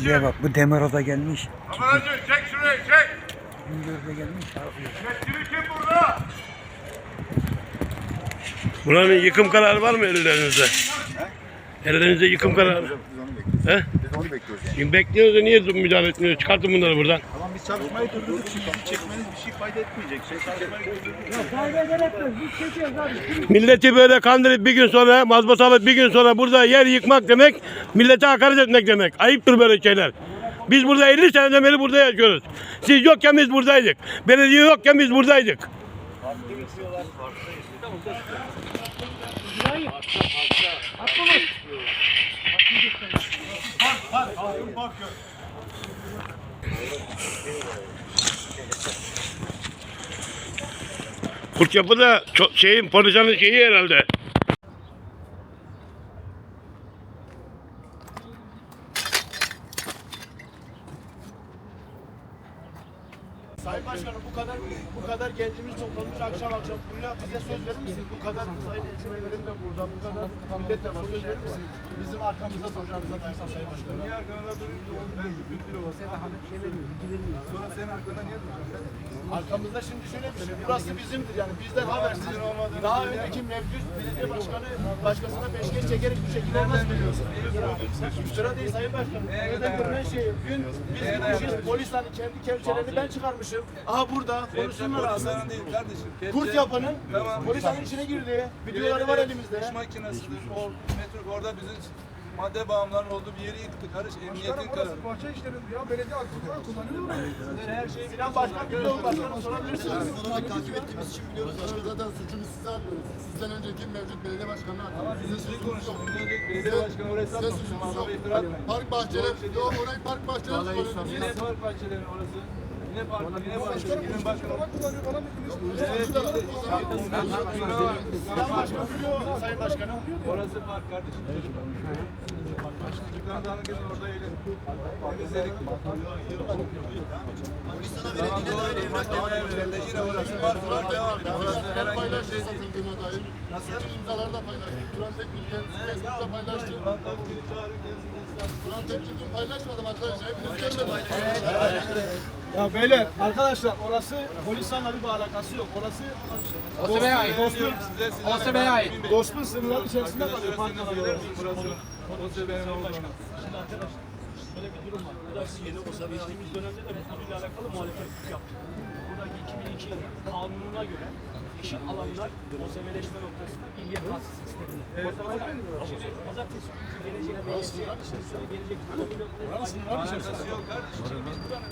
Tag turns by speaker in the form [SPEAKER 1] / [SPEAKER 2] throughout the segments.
[SPEAKER 1] Bize bak bu Demiro da gelmiş.
[SPEAKER 2] Kameracı çek şurayı çek.
[SPEAKER 1] Güngör de gelmiş.
[SPEAKER 2] Yetkili kim burada?
[SPEAKER 3] Buranın yıkım kararı var mı ellerinizde? Ellerinizde yıkım kararı.
[SPEAKER 4] Biz onu bekliyoruz.
[SPEAKER 3] He?
[SPEAKER 4] Biz onu bekliyoruz.
[SPEAKER 3] Şimdi bekliyoruz da niye müdahale etmiyoruz? Çıkartın bunları buradan.
[SPEAKER 4] Biz çalışmayı durdurduk. Şimdi çekmeniz bir şey fayda etmeyecek. Şey çalışmayı durdurduk.
[SPEAKER 3] Milleti böyle kandırıp bir gün sonra mazbat alıp bir gün sonra burada yer yıkmak demek millete hakaret etmek demek. Ayıptır böyle şeyler. Biz burada 50 seneden beri burada yaşıyoruz. Siz yokken biz buradaydık. Belediye yokken biz buradaydık. Kurt yapı da şeyin polisanın şeyi herhalde.
[SPEAKER 5] Sayın Başkanım bu kadar bu kadar gencimiz toplanmış akşam akşam buraya bize söz verir misin? Bu kadar sayın eğitimcilerin de burada, bu kadar millet de var. Söz verir misin? Bizim arkamızda soracağımıza duysan Sayın Başkanım. Niye arkamda durayım? Ben bütün bir olsa Sonra senin arkanda niye duracağım? Arkamızda şimdi şöyle bir şey, burası bizimdir yani bizden habersiz. Daha önceki mevcut belediye başkanı başkasına peşkeş çekerek bu şekilde olmaz biliyorsun. Sıra değil Sayın Başkanım. Neden görünen şey, dün biz gitmişiz, polis hani kendi kepçelerini ben çıkarmışım. Aha burada, konuşsunlar abi.
[SPEAKER 6] değil kardeşim. Kepçe,
[SPEAKER 5] Kurt yapının
[SPEAKER 6] Tamam.
[SPEAKER 5] polis hani içine girdi. Videoları var elimizde.
[SPEAKER 6] İş makinesidir. O metruk orada bizim madde bağımlıların olduğu bir yeri yıktı karış. Emniyetin kararı.
[SPEAKER 7] Bahçe işlerinde ya belediye aktifler kullanıyor mu?
[SPEAKER 5] Her şey Sinan Başkan, Güldoğan Başkan'a sorabilirsiniz.
[SPEAKER 4] olarak takip ettiğimiz için biliyoruz. Başka zaten suçunu size atmıyoruz. Sizden önceki mevcut belediye başkanına atıyoruz. Sizin
[SPEAKER 6] Siz
[SPEAKER 4] suçunuz yok.
[SPEAKER 6] konuşun. Önce belediye başkanı oraya
[SPEAKER 4] Size suçunuz
[SPEAKER 6] Ama
[SPEAKER 4] yok. Park bahçeleri, yok orayı park bahçeleri.
[SPEAKER 6] Yine park bahçeleri orası. Yine park, yine bahçeleri. Yine başkanı.
[SPEAKER 5] Sayın Başkanım.
[SPEAKER 6] Orası park kardeşim. Çocuklar da herkes orada eğlen. Temizledik. Tamam doğru. Mahkeme evlerinde yine orası park var. Devam. Orası herhangi bir şey değil.
[SPEAKER 4] dair. Bütün imzaları da paylaştı. Turan kendisi Facebook'ta paylaştı.
[SPEAKER 6] Ben tabii ki çağırın gelsin.
[SPEAKER 4] Turan Teknik dün paylaşmadım arkadaşlar. Hepiniz görmediniz.
[SPEAKER 5] Ya beyler, arkadaşlar orası Polisan'la bir alakası yok. Orası
[SPEAKER 6] OSB'ye ait. OSB'ye ait.
[SPEAKER 5] Dostun sınırları içerisinde kalıyor.
[SPEAKER 6] OSB'nin olduğunu.
[SPEAKER 8] Şimdi arkadaşlar şöyle bir durum var. Bu da yeni olsa geçtiğimiz dönemde de bu konuyla alakalı muhalefet yaptık. Buradaki 2002 kanununa göre eşit alanlar OSB'leşme noktasında bir yer tahsis sisteminde. Şimdi pazartesi gelecek meclise gelecek
[SPEAKER 6] Alakası yok kardeşim.
[SPEAKER 8] biz buranın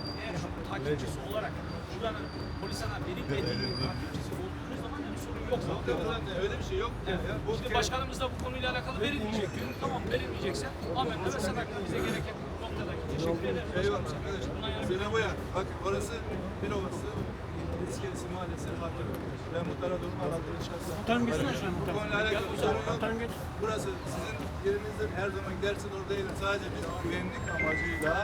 [SPEAKER 8] takipçisi olarak şuranın polisana verip edildiği takipçisi olduğunuz zaman bir sorun yok zaten.
[SPEAKER 6] Zaten öyle bir şey yok. Ya, bu
[SPEAKER 8] Şimdi başkanımız da bu konuyla alakalı verilmeyecek diyor. Tamam verilmeyecekse amenna ve sadaka bize gereken noktadaki teşekkür ederim.
[SPEAKER 6] Eyvallah arkadaşım. Selam Boya. Bak orası bir ovası. İskelesi mahallesi farklı. Ben muhtara durumu anlattığını çıkarsam.
[SPEAKER 8] Muhtarım geçsene şuna
[SPEAKER 6] Bu
[SPEAKER 8] muhtarım.
[SPEAKER 6] konuyla alakalı sorun yok. Burası sizin yerinizdir. Her zaman gidersin orada eğilir. Sadece biz güvenlik amacıyla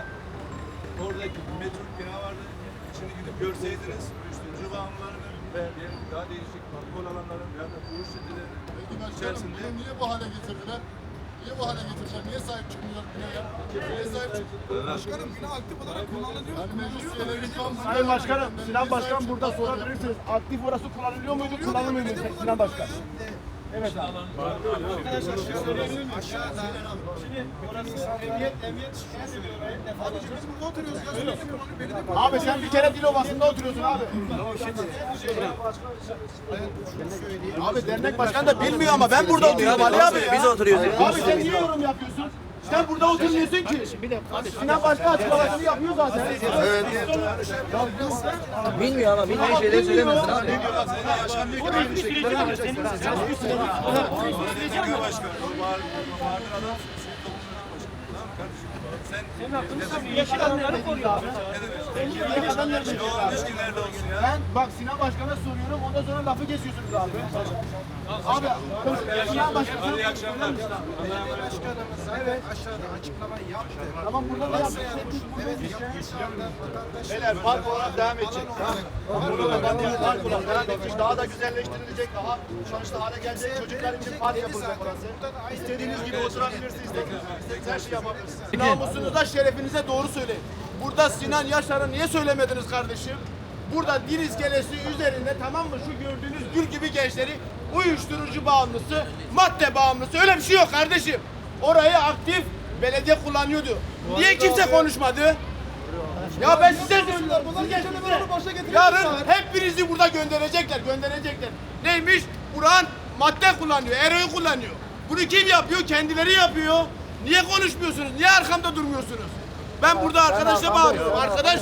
[SPEAKER 6] oradaki metruk bina vardı. İçini gidip görseydiniz uyuşturucu bağımlılarını ve diğer daha değişik alkol alanların ya da fuhuş çetelerinin
[SPEAKER 4] Peki başkanım
[SPEAKER 6] içerisinde
[SPEAKER 4] bunu niye bu hale getirdiler? Niye bu hale getirdiler? Niye sahip çıkmıyorlar binaya? Niye sahip çıkmıyorlar?
[SPEAKER 7] Başkanım bina aktif olarak kullanılıyor.
[SPEAKER 4] Yani meclis üyeleri
[SPEAKER 5] Sayın Başkanım, Sinan Başkan burada sorabilirsiniz. Aktif orası kullanılıyor muydu, kullanılmıyor muydu Sinan Başkan? Evet abi. Arkadaşlar söyleyebilir miyim? Şimdi orası emniyet, emniyet şunu söylüyor.
[SPEAKER 7] Abicim biz burada oturuyoruz
[SPEAKER 5] Abi sen bir kere Dilovası'nda oturuyorsun abi. Abi dernek başkanı da bilmiyor ama ben burada oturuyorum Ali abi ya. Biz oturuyoruz. Abi sen niye yorum yapıyorsun? Sen burada oturmuyorsun ki. Sinan Başkan açıklamasını yapıyor zaten. Evet.
[SPEAKER 9] Bilmiyor ama bilmeyen şeyleri söylemesin abi.
[SPEAKER 6] Belediye başkanı, o bağır- o bağırdığın adam Sen
[SPEAKER 5] Yeşil alanları koruyor abi. Yeşil alanları koruyor abi. Ben bak Sinan Başkan'a soruyorum ondan sonra lafı kesiyorsunuz abi. Abi, ya başkanım.
[SPEAKER 6] Hadi iyi akşamlar.
[SPEAKER 7] Evet. Aşağıda açıklama yaptı.
[SPEAKER 5] Tamam burada da yaptık.
[SPEAKER 7] Evet yapmış.
[SPEAKER 5] Beyler park olarak devam edecek. Burada da park park olarak devam edecek. Daha da güzelleştirilecek. Daha sonuçta hale gelecek. Çocuklar için park yapılacak burası. İstediğiniz gibi oturabilirsiniz. İstediğiniz her şeyi yapabilirsiniz. Namusunuza, şerefinize doğru söyleyin. Burada Sinan Yaşar'ı niye söylemediniz kardeşim? Burada Dil iskelesi üzerinde tamam mı şu gördüğünüz gül gibi gençleri uyuşturucu bağımlısı, madde bağımlısı öyle bir şey yok kardeşim. Orayı aktif belediye kullanıyordu. Niye kimse konuşmadı? Ya ben size söylüyorum. Bunlar
[SPEAKER 7] getirelim
[SPEAKER 5] Yarın hepinizi burada gönderecekler, gönderecekler. Neymiş? Buran madde kullanıyor, eroin kullanıyor. Bunu kim yapıyor? Kendileri yapıyor. Niye konuşmuyorsunuz? Niye arkamda durmuyorsunuz? Ben burada arkadaşla bağırıyorum. Arkadaş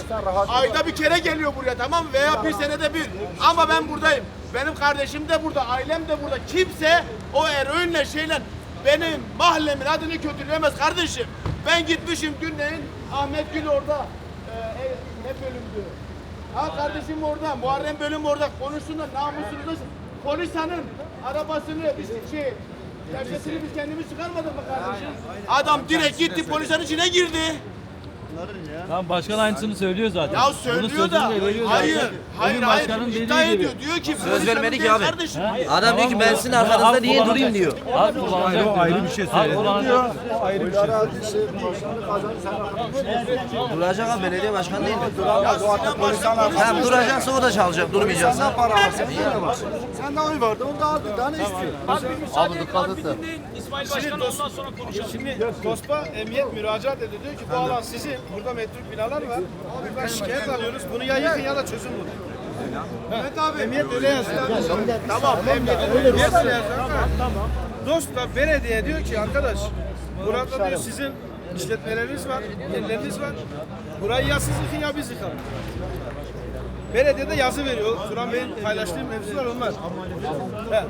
[SPEAKER 5] ayda bir kere geliyor buraya tamam mı? Veya bir senede bir. Ama ben buradayım. Benim kardeşim de burada, ailem de burada. Kimse o eroinle şeyle benim mahallemin adını kötüleyemez kardeşim. Ben gitmişim dünleyin Ahmet Gül orada. Ee, e, ne bölümdü? Ha kardeşim orada, Muharrem bölüm orada. Konuşsunlar namusunuza. Polisanın arabasını biz şey Gerçesini biz kendimiz çıkarmadık mı kardeşim? Adam direkt gitti polisanın içine girdi.
[SPEAKER 10] Tamam başkan aynısını söylüyor zaten.
[SPEAKER 5] Ya söylüyor da hayır, hayır, hayır,
[SPEAKER 10] başkanın dediği
[SPEAKER 5] iddia
[SPEAKER 10] gibi.
[SPEAKER 5] ediyor. Diyor ki polisanın
[SPEAKER 9] vermedi ki abi.
[SPEAKER 5] Kardeşim.
[SPEAKER 9] Adam diyor ki ben sizin arkanızda niye durayım diyor.
[SPEAKER 10] Hak kullanacak. o ayrı bir şey söyledi.
[SPEAKER 9] Duracak abi belediye başkanı değil mi? Hem duracaksa o da çalacak, durmayacaksa para alsın.
[SPEAKER 7] Sen de oy verdin. O da aldı. Daha ne istiyor?
[SPEAKER 9] Abi dikkat et de.
[SPEAKER 8] İsmail Başkan ondan sonra konuşalım.
[SPEAKER 5] Şimdi DOSP'a emniyet müracaat ediyor. Diyor ki bu alan sizin. Burada metruk binalar var. Buradan şikayet alıyoruz. Bunu ya yıkın ya da çözün bunu. Evet abi. Emniyet öyle yazıyor. Tamam. Emniyet öyle yazıyor. Tamam. DOSP'la belediye diyor ki arkadaş burada diyor sizin işletmeleriniz var, yerleriniz var. Burayı ya siz yıkın ya biz yıkalım. Belediyede yazı veriyor. Turan Bey'in paylaştığı mevzular onlar. He.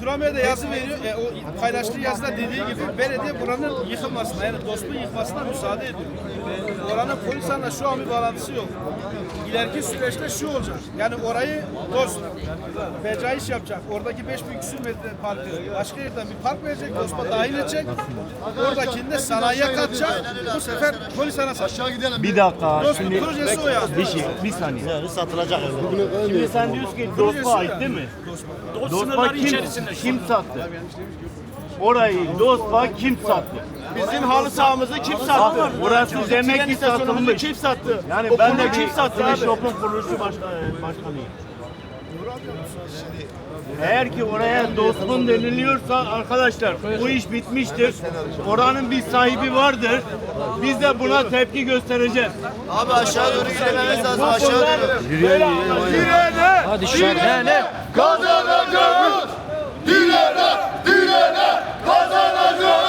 [SPEAKER 5] Turan Bey de yazı veriyor. E, o paylaştığı yazıda dediği gibi belediye buranın yıkılmasına yani dostluğun yıkmasına müsaade ediyor. Oranın polislerle şu an bir bağlantısı yok. İleriki süreçte şu olacak. Yani orayı dost beca iş yapacak. Oradaki 5000 küsür metre parkı başka yerden bir park verecek. Dost'a dahil edecek. Oradakini de sanayiye katacak. Bu sefer polis ana satacak.
[SPEAKER 4] Bir dakika.
[SPEAKER 5] Dost projesi o yani. Bir şey.
[SPEAKER 4] Bir saniye.
[SPEAKER 5] Şimdi sen diyorsun ki DOSP'a ait değil mi?
[SPEAKER 8] Sınırları içerisinde.
[SPEAKER 5] Kim sattı? Orayı DOSP'a kim sattı? Bizim halı sahamızı kim sattı? Burası demek ki satılmış. Kim sattı? Yani ben de kim sattı? Şopun kuruluşu başkanıyım. Eğer ki oraya dostun deniliyorsa arkadaşlar bu iş bitmiştir. Oranın bir sahibi vardır. Biz de buna tepki göstereceğiz.
[SPEAKER 9] Abi aşağı doğru yürümemiz lazım aşağı doğru.
[SPEAKER 5] Direne,
[SPEAKER 10] Hadi şu an ne ne?
[SPEAKER 4] Kazanacağız. Direne, direne kazanacağız.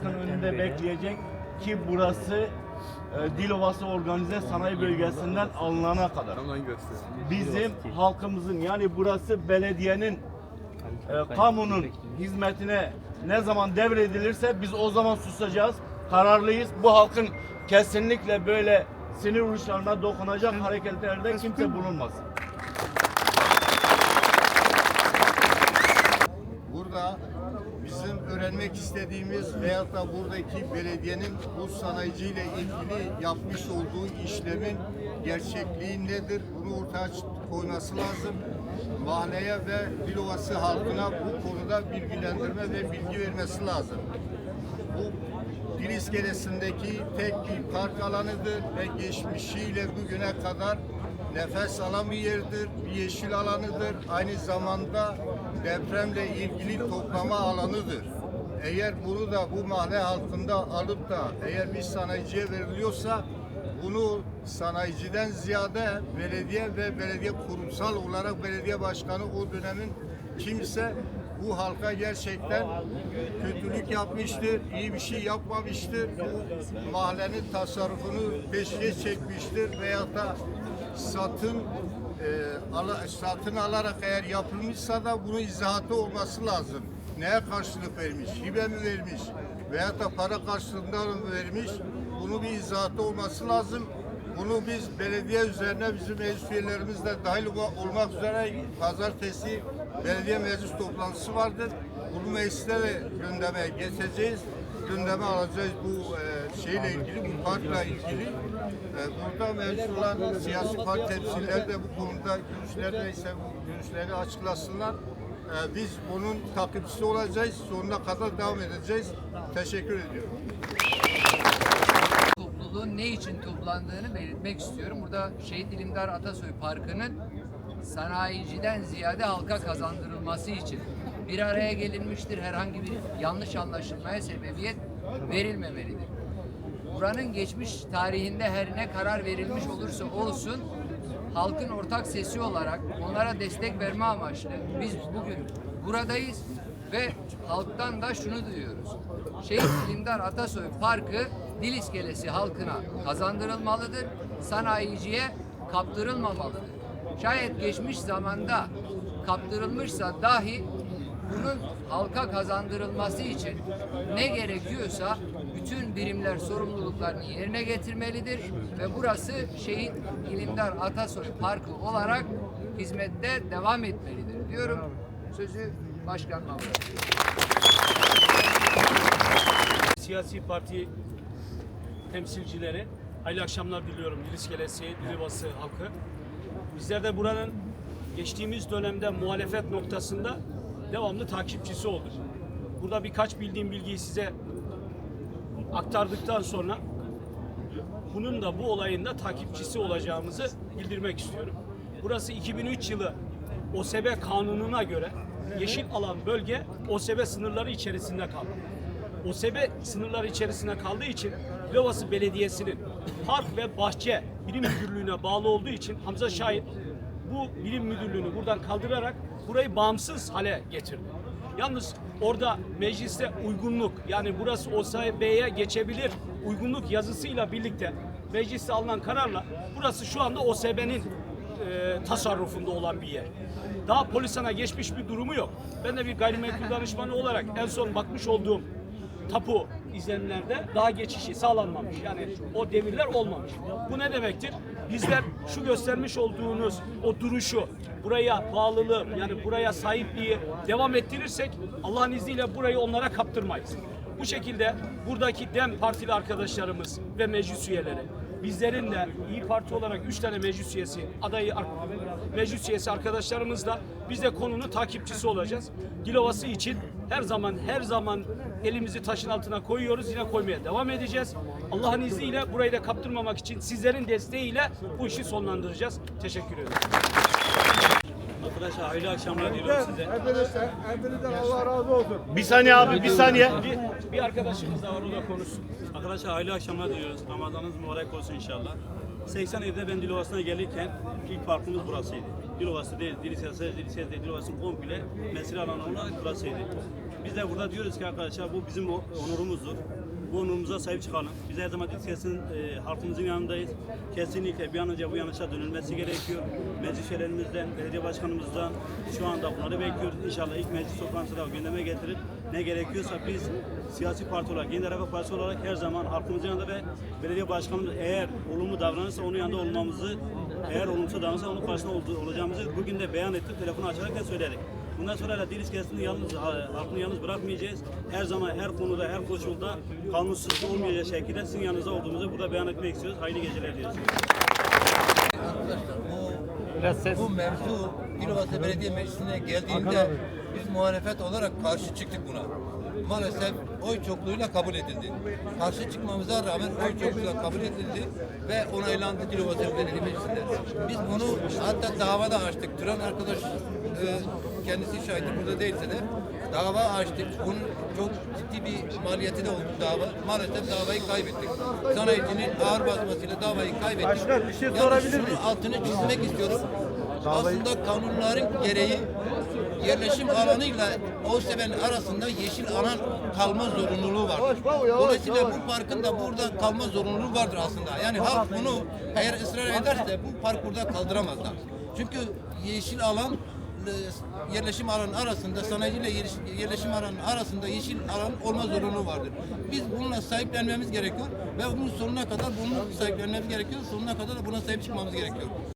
[SPEAKER 5] Bu parkın önünde bekleyecek ki burası e, Dilovası Organize Sanayi Bölgesi'nden alınana kadar. Bizim halkımızın yani burası belediyenin e, kamunun hizmetine ne zaman devredilirse biz o zaman susacağız. Kararlıyız. Bu halkın kesinlikle böyle sinir uçlarına dokunacak hareketlerde kimse bulunmasın.
[SPEAKER 4] Burada öğrenmek istediğimiz veyahut da buradaki belediyenin bu sanayiciyle ilgili yapmış olduğu işlemin gerçekliği nedir? Bunu ortaya koyması lazım. Mahalleye ve Dilovası halkına bu konuda bilgilendirme ve bilgi vermesi lazım. Bu Dil iskelesindeki tek bir park alanıdır ve geçmişiyle bugüne kadar nefes alan bir yerdir, bir yeşil alanıdır. Aynı zamanda depremle ilgili toplama alanıdır. Eğer bunu da bu mahalle halkında alıp da eğer bir sanayiciye veriliyorsa bunu sanayiciden ziyade belediye ve belediye kurumsal olarak belediye başkanı o dönemin kimse bu halka gerçekten kötülük yapmıştır, iyi bir şey yapmamıştır. Bu mahallenin tasarrufunu peşine çekmiştir veyahut da satın e, ala- satın alarak eğer yapılmışsa da bunun izahatı olması lazım. Neye karşılık vermiş, hibe mi vermiş veyahut da para karşılığında mı vermiş? Bunun bir izahatı olması lazım. Bunu biz belediye üzerine bizim meclis üyelerimiz de dahil olmak üzere pazartesi belediye meclis toplantısı vardır. Bunu mecliste de gündeme getireceğiz. Gündeme alacağız bu e, şeyle ilgili, bu parkla ilgili. E, burada mevcut olan siyasi parti temsilcileri de bu konuda görüşleri neyse bu görüşleri açıklasınlar. E, biz bunun takipçisi olacağız. Sonuna kadar devam edeceğiz. Teşekkür ediyorum.
[SPEAKER 11] topluluğun ne için toplandığını belirtmek istiyorum. Burada Şehit İlimdar Atasoy Parkı'nın sanayiciden ziyade halka kazandırılması için bir araya gelinmiştir. Herhangi bir yanlış anlaşılmaya sebebiyet verilmemelidir. Buranın geçmiş tarihinde her ne karar verilmiş olursa olsun halkın ortak sesi olarak onlara destek verme amaçlı biz bugün buradayız ve halktan da şunu duyuyoruz. Şehit İlimdar Atasoy Parkı Dil İskelesi halkına kazandırılmalıdır. Sanayiciye kaptırılmamalıdır. Şayet geçmiş zamanda kaptırılmışsa dahi bunun halka kazandırılması için ne gerekiyorsa bütün birimler sorumluluklarını yerine getirmelidir ve burası Şehit İlimdar Atasoy Parkı olarak hizmette devam etmelidir diyorum. Sözü başkanıma bırakıyorum.
[SPEAKER 8] Siyasi parti temsilcileri, hayırlı akşamlar diliyorum. Diliskelesi, Dilibası halkı. Bizler de buranın geçtiğimiz dönemde muhalefet noktasında devamlı takipçisi olduk. Burada birkaç bildiğim bilgiyi size aktardıktan sonra bunun da bu olayın da takipçisi olacağımızı bildirmek istiyorum. Burası 2003 yılı OSB kanununa göre yeşil alan bölge OSB sınırları içerisinde kaldı. OSB sınırları içerisinde kaldığı için Lovası Belediyesi'nin park ve bahçe birim müdürlüğüne bağlı olduğu için Hamza Şahit bu birim müdürlüğünü buradan kaldırarak burayı bağımsız hale getirdi. Yalnız orada mecliste uygunluk yani burası OSB'ye geçebilir uygunluk yazısıyla birlikte mecliste alınan kararla burası şu anda OSB'nin e, tasarrufunda olan bir yer. Daha polisana geçmiş bir durumu yok. Ben de bir gayrimenkul danışmanı olarak en son bakmış olduğum tapu izlenimlerde daha geçişi sağlanmamış. Yani o devirler olmamış. Bu ne demektir? Bizler şu göstermiş olduğunuz o duruşu, buraya bağlılığı yani buraya sahipliği devam ettirirsek Allah'ın izniyle burayı onlara kaptırmayız. Bu şekilde buradaki DEM partili arkadaşlarımız ve meclis üyeleri bizlerin de İyi Parti olarak 3 tane meclis üyesi, adayı meclis üyesi arkadaşlarımızla biz de konunun takipçisi olacağız. Dilovası için her zaman her zaman elimizi taşın altına koyuyoruz. Yine koymaya devam edeceğiz. Allah'ın izniyle burayı da kaptırmamak için sizlerin desteğiyle bu işi sonlandıracağız. Teşekkür ederim.
[SPEAKER 10] Arkadaşlar hayırlı akşamlar diliyorum size.
[SPEAKER 7] Hepinizden, hepinizden Allah razı olsun.
[SPEAKER 2] Bir saniye abi bir saniye.
[SPEAKER 8] Bir, bir arkadaşımız da var o da konuşsun.
[SPEAKER 10] Arkadaşlar hayırlı akşamlar diliyoruz. Ramazanınız mübarek olsun inşallah. 87'de ben Dilovası'na gelirken ilk parkımız burasıydı. Dilovası değil, Dilisesi, Dilisesi değil, Dilovası'nın komple mesire alanı burasıydı. Biz de burada diyoruz ki arkadaşlar bu bizim onurumuzdur. Bu onurumuza sahip çıkalım. Biz her zaman Dilisesi'nin e, halkımızın yanındayız. Kesinlikle bir an önce bu yanlışa dönülmesi gerekiyor. Meclis üyelerimizden, belediye başkanımızdan şu anda bunları bekliyoruz. İnşallah ilk meclis toplantısında gündeme getirip ne gerekiyorsa biz siyasi parti olarak, Yeni Refah Partisi olarak her zaman halkımızın yanında ve belediye başkanımız eğer olumlu davranırsa onun yanında olmamızı, eğer olumsuz davranırsa onun karşısında ol- olacağımızı bugün de beyan ettik, telefonu açarak da söyledik. Bundan sonra da dil iskesini yalnız, halkını yalnız bırakmayacağız. Her zaman, her konuda, her koşulda kanunsuz olmayacak şekilde sizin yanınızda olduğumuzu burada beyan etmek istiyoruz. Hayırlı geceler diliyoruz.
[SPEAKER 12] Arkadaşlar bu, bu mevzu Dilovası Belediye Meclisi'ne geldiğinde biz muhalefet olarak karşı çıktık buna. Maalesef oy çokluğuyla kabul edildi. Karşı çıkmamıza rağmen oy çokluğuyla kabul edildi ve onaylandı Dilovası Belediye Meclisi'nde. Biz bunu hatta davada açtık. Turan arkadaş e, kendisi şahidi burada değilse de dava açtık. Bunun çok ciddi bir maliyeti de oldu dava. Maalesef davayı kaybettik. Sanayicinin ağır basmasıyla davayı kaybettik.
[SPEAKER 7] Başkan, bir şey
[SPEAKER 12] Yalnız
[SPEAKER 7] sorabilir miyim?
[SPEAKER 12] altını çizmek istiyorum. Aslında kanunların gereği yerleşim alanıyla Oseven arasında yeşil alan kalma zorunluluğu var. Dolayısıyla bu parkın da burada kalma zorunluluğu vardır aslında. Yani halk bunu eğer ısrar ederse bu park burada kaldıramazlar. Çünkü yeşil alan yerleşim alanı arasında sanayi ile yerleş- yerleşim alanı arasında yeşil alan olma zorunluluğu vardır. Biz bununla sahiplenmemiz gerekiyor ve bunun sonuna kadar bunu sahiplenmemiz gerekiyor. Sonuna kadar da buna sahip çıkmamız gerekiyor.